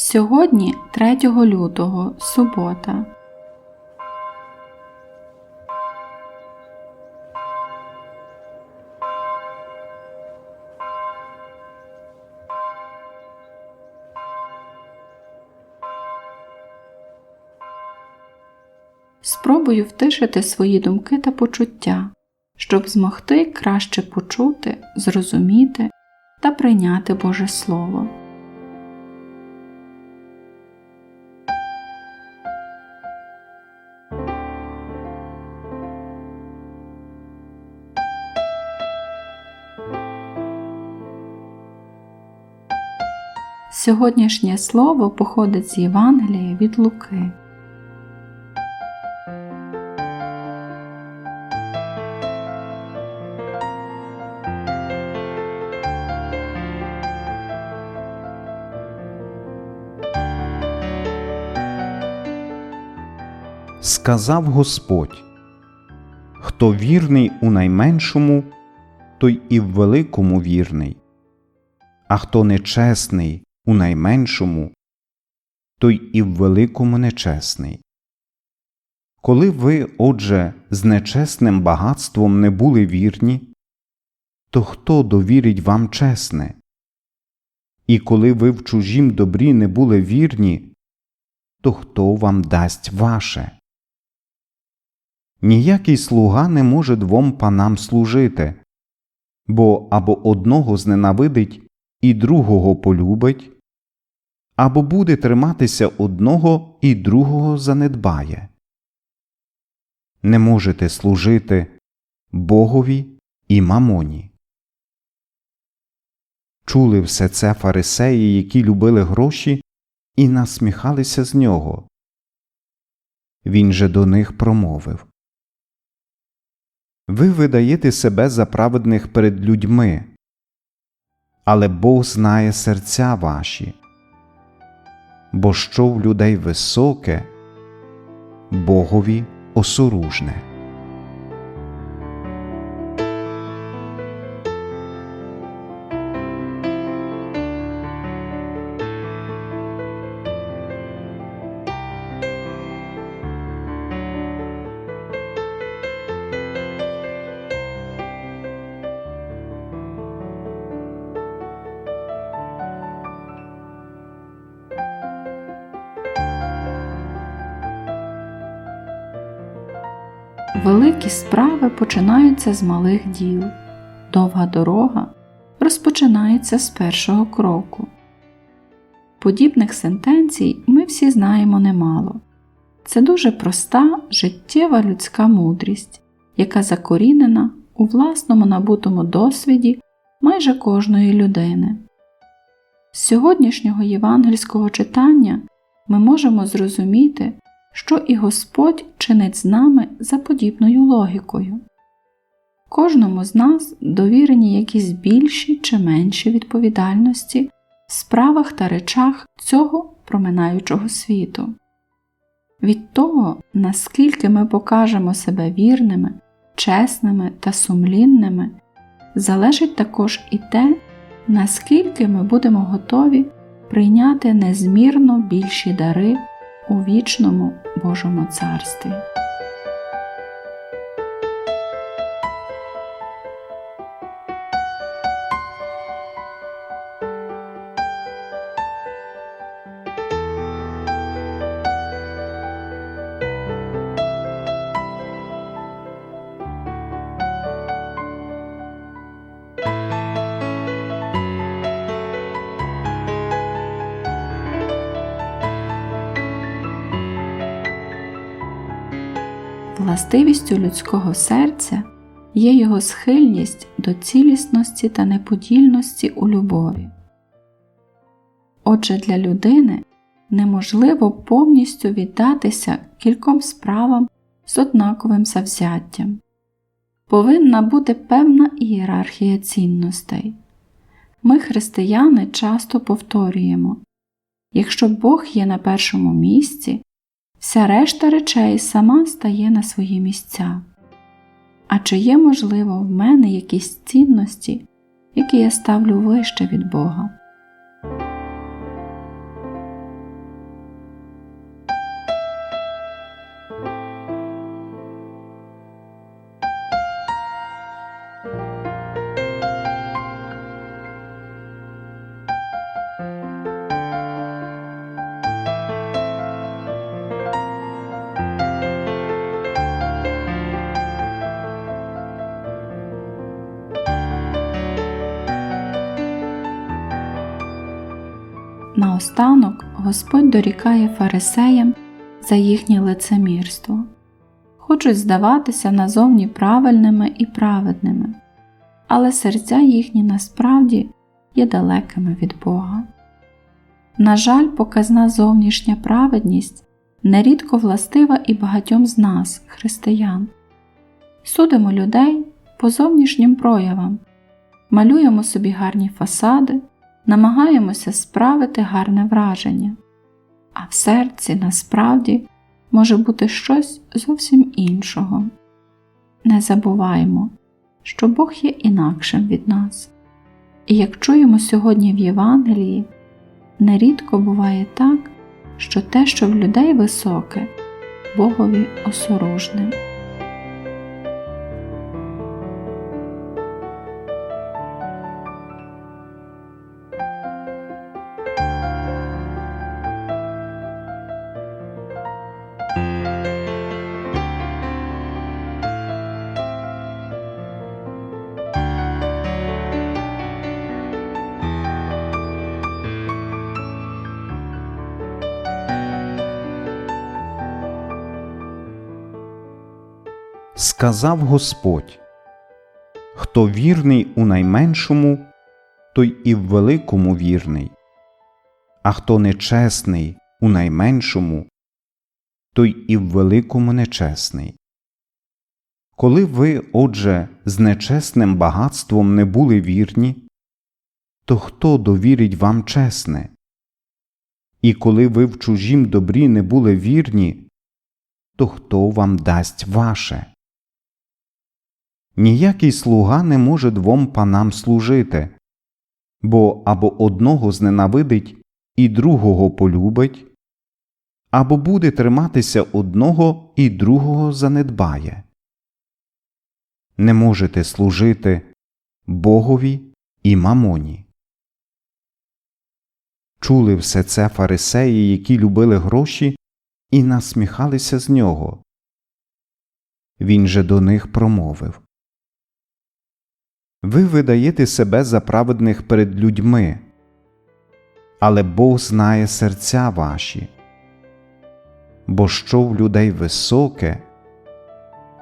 Сьогодні 3 лютого, субота. Спробую втишити свої думки та почуття, щоб змогти краще почути, зрозуміти та прийняти Боже Слово. Сьогоднішнє слово походить з Євангелія від Луки. Сказав Господь, Хто вірний у найменшому, той і в великому вірний, а хто нечесний у найменшому, той і в великому нечесний. Коли ви, отже, з нечесним багатством не були вірні, то хто довірить вам чесне? І коли ви в чужім добрі не були вірні, то хто вам дасть ваше? Ніякий слуга не може двом панам служити, бо або одного зненавидить і другого полюбить, або буде триматися одного і другого занедбає. Не можете служити Богові і мамоні. Чули все це фарисеї, які любили гроші і насміхалися з нього. Він же до них промовив Ви видаєте себе за праведних перед людьми, але Бог знає серця ваші, бо що в людей високе, Богові осоружне. Великі справи починаються з малих діл. Довга дорога розпочинається з першого кроку. Подібних сентенцій ми всі знаємо немало. Це дуже проста життєва людська мудрість, яка закорінена у власному набутому досвіді майже кожної людини. З сьогоднішнього євангельського читання ми можемо зрозуміти, що і Господь чинить з нами за подібною логікою. Кожному з нас довірені якісь більші чи менші відповідальності в справах та речах цього проминаючого світу. Від того, наскільки ми покажемо себе вірними, чесними та сумлінними, залежить також і те, наскільки ми будемо готові прийняти незмірно більші дари у вічному Божому царстві. Властивістю людського серця є його схильність до цілісності та неподільності у любові. Отже, для людини неможливо повністю віддатися кільком справам з однаковим завзяттям. Повинна бути певна ієрархія цінностей. Ми, християни, часто повторюємо якщо Бог є на першому місці, вся решта речей сама стає на свої місця. А чи є, можливо, в мене якісь цінності, які я ставлю вище від Бога? Наостанок Господь дорікає фарисеям за їхнє лицемірство, хочуть здаватися назовні правильними і праведними, але серця їхні насправді є далекими від Бога. На жаль, показна зовнішня праведність нерідко властива і багатьом з нас, християн. Судимо людей по зовнішнім проявам, малюємо собі гарні фасади, намагаємося справити гарне враження, а в серці насправді може бути щось зовсім іншого. Не забуваємо, що Бог є інакшим від нас. І як чуємо сьогодні в Євангелії, нерідко буває так, що те, що в людей високе, Богові осоружне. Сказав Господь Хто вірний у найменшому, той і в великому вірний, а хто нечесний у найменшому, той і в великому нечесний. Коли ви, отже, з нечесним багатством не були вірні, то хто довірить вам чесне? І коли ви в чужім добрі не були вірні, то хто вам дасть ваше? Ніякий слуга не може двом панам служити, бо або одного зненавидить і другого полюбить, або буде триматися одного і другого занедбає. Не можете служити Богові і мамоні. Чули все це фарисеї, які любили гроші і насміхалися з нього. Він же до них промовив Ви видаєте себе за праведних перед людьми, але Бог знає серця ваші, бо що в людей високе,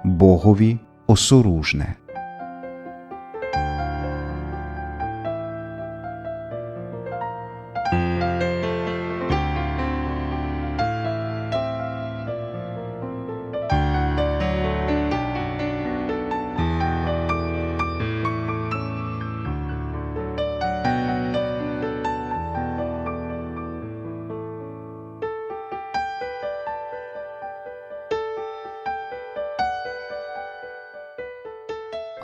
Богові осоружне.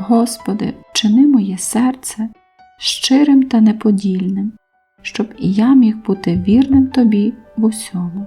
Господи, вчини моє серце щирим та неподільним, щоб і я міг бути вірним Тобі в усьому.